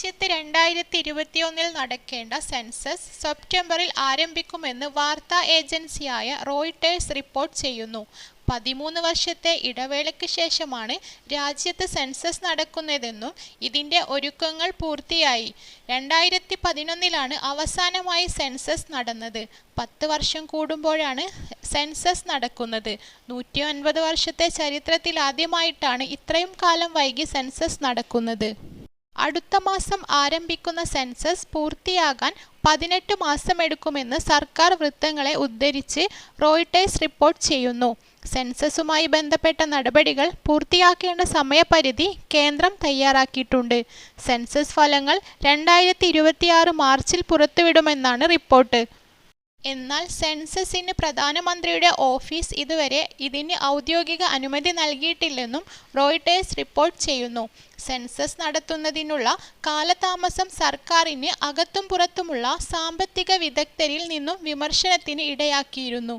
രാജ്യത്ത് രണ്ടായിരത്തി ഇരുപത്തിയൊന്നിൽ നടക്കേണ്ട സെൻസസ് സെപ്റ്റംബറിൽ ആരംഭിക്കുമെന്ന് വാർത്താ ഏജൻസിയായ റോയിട്ടേഴ്സ് റിപ്പോർട്ട് ചെയ്യുന്നു. പതിമൂന്ന് വർഷത്തെ ഇടവേളയ്ക്ക് ശേഷമാണ് രാജ്യത്ത് സെൻസസ് നടക്കുന്നതെന്നും ഇതിന്റെ ഒരുക്കങ്ങൾ പൂർത്തിയായി. രണ്ടായിരത്തി പതിനൊന്നിലാണ് അവസാനമായി സെൻസസ് നടന്നത്. പത്ത് വർഷം കൂടുമ്പോഴാണ് സെൻസസ് നടക്കുന്നത്. നൂറ്റി ഒൻപത് വർഷത്തെ ചരിത്രത്തിൽ ആദ്യമായിട്ടാണ് ഇത്രയും കാലം വൈകി സെൻസസ് നടക്കുന്നത്. അടുത്ത മാസം ആരംഭിക്കുന്ന സെൻസസ് പൂർത്തിയാകാൻ പതിനെട്ട് മാസമെടുക്കുമെന്ന് സർക്കാർ വൃത്തങ്ങളെ ഉദ്ധരിച്ച് റോയിട്ടേഴ്സ് റിപ്പോർട്ട് ചെയ്യുന്നു. സെൻസസുമായി ബന്ധപ്പെട്ട നടപടികൾ പൂർത്തിയാക്കേണ്ട സമയപരിധി കേന്ദ്രം തയ്യാറാക്കിയിട്ടുണ്ട്. സെൻസസ് ഫലങ്ങൾ രണ്ടായിരത്തി ഇരുപത്തിയാറ് മാർച്ചിൽ പുറത്തുവിടുമെന്നാണ് റിപ്പോർട്ട്. എന്നാൽ സെൻസസിന് പ്രധാനമന്ത്രിയുടെ ഓഫീസ് ഇതുവരെ ഇതിന് ഔദ്യോഗിക അനുമതി നൽകിയിട്ടില്ലെന്നും റോയിട്ടേഴ്സ് റിപ്പോർട്ട് ചെയ്യുന്നു. സെൻസസ് നടത്തുന്നതിനുള്ള കാലതാമസം സർക്കാരിന് അകത്തും പുറത്തുമുള്ള സാമ്പത്തിക വിദഗ്ധരിൽ നിന്നും വിമർശനത്തിന് ഇടയാക്കിയിരുന്നു.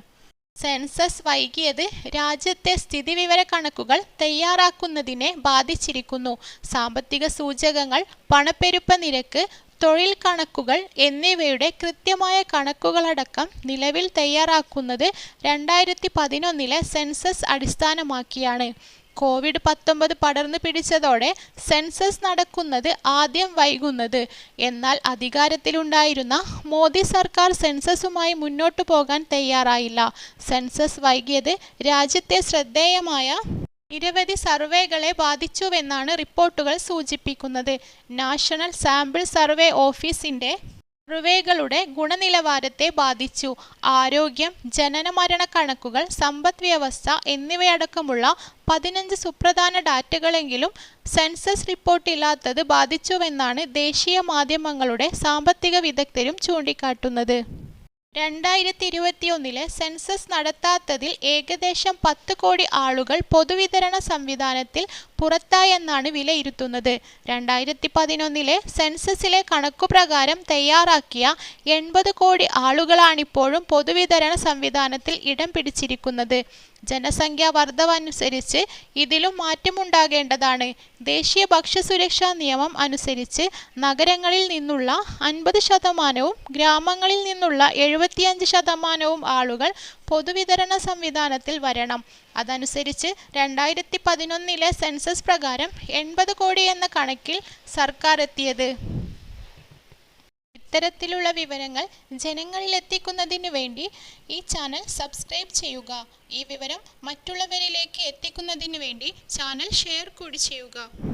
സെൻസസ് വൈകിയത് രാജ്യത്തെ സ്ഥിതിവിവര കണക്കുകൾ തയ്യാറാക്കുന്നതിനെ ബാധിച്ചിരിക്കുന്നു. സാമ്പത്തിക സൂചകങ്ങൾ പണപ്പെരുപ്പ നിരക്ക് തൊഴിൽ കണക്കുകൾ എന്നിവയുടെ കൃത്യമായ കണക്കുകളടക്കം നിലവിൽ തയ്യാറാക്കുന്നത് രണ്ടായിരത്തി പതിനൊന്നിലെ സെൻസസ് അടിസ്ഥാനമാക്കിയാണ്. കോവിഡ് പത്തൊമ്പത് പടർന്നു പിടിച്ചതോടെ സെൻസസ് നടക്കുന്നത് ആദ്യം വൈകുന്നത്. എന്നാൽ അധികാരത്തിലുണ്ടായിരുന്ന മോദി സർക്കാർ സെൻസസുമായി മുന്നോട്ടു പോകാൻ തയ്യാറായില്ല. സെൻസസ് വൈകിയത് രാജ്യത്തെ ശ്രദ്ധേയമായ നിരവധി സർവേകളെ ബാധിച്ചുവെന്നാണ് റിപ്പോർട്ടുകൾ സൂചിപ്പിക്കുന്നത്. നാഷണൽ സാമ്പിൾ സർവേ ഓഫീസിന്റെ സർവേകളുടെ ഗുണനിലവാരത്തെ ബാധിച്ചു. ആരോഗ്യം ജനനമരണ കണക്കുകൾ സമ്പദ് വ്യവസ്ഥ എന്നിവയടക്കമുള്ള പതിനഞ്ച് സുപ്രധാന ഡാറ്റകളെങ്കിലും സെൻസസ് റിപ്പോർട്ട് ഇല്ലാത്തത് ബാധിച്ചുവെന്നാണ് ദേശീയ മാധ്യമങ്ങളുടെ സാമ്പത്തിക വിദഗ്ധരും ചൂണ്ടിക്കാട്ടുന്നത്. രണ്ടായിരത്തി ഇരുപത്തിയൊന്നിലെ സെൻസസ് നടത്താത്തതിൽ ഏകദേശം പത്ത് കോടി ആളുകൾ പൊതുവിതരണ സംവിധാനത്തിൽ പുറത്തായെന്നാണ് വിലയിരുത്തുന്നത്. രണ്ടായിരത്തി പതിനൊന്നിലെ സെൻസസിലെ കണക്കുപ്രകാരം തയ്യാറാക്കിയ എൺപത് കോടി ആളുകളാണിപ്പോഴും പൊതുവിതരണ സംവിധാനത്തിൽ ഇടം പിടിച്ചിരിക്കുന്നത്. ജനസംഖ്യാ വർധവനുസരിച്ച് ഇതിലും മാറ്റമുണ്ടാകേണ്ടതാണ്. ദേശീയ ഭക്ഷ്യസുരക്ഷാ നിയമം അനുസരിച്ച് നഗരങ്ങളിൽ നിന്നുള്ള അൻപത് ശതമാനവും ഗ്രാമങ്ങളിൽ നിന്നുള്ള എഴുപത്തിയഞ്ച് ശതമാനവും ആളുകൾ പൊതുവിതരണ സംവിധാനത്തിൽ വരണം. അതനുസരിച്ച് രണ്ടായിരത്തി പതിനൊന്നിലെ സെൻസസ് പ്രകാരം എൺപത് കോടി എന്ന കണക്കിൽ സർക്കാർ എത്തിയത്. ഇത്തരത്തിലുള്ള വിവരങ്ങൾ ജനങ്ങളിലെത്തിക്കുന്നതിന് വേണ്ടി ഈ ചാനൽ സബ്സ്ക്രൈബ് ചെയ്യുക. ഈ വിവരം മറ്റുള്ളവരിലേക്ക് എത്തിക്കുന്നതിന് വേണ്ടി ചാനൽ ഷെയർ കൂടി ചെയ്യുക.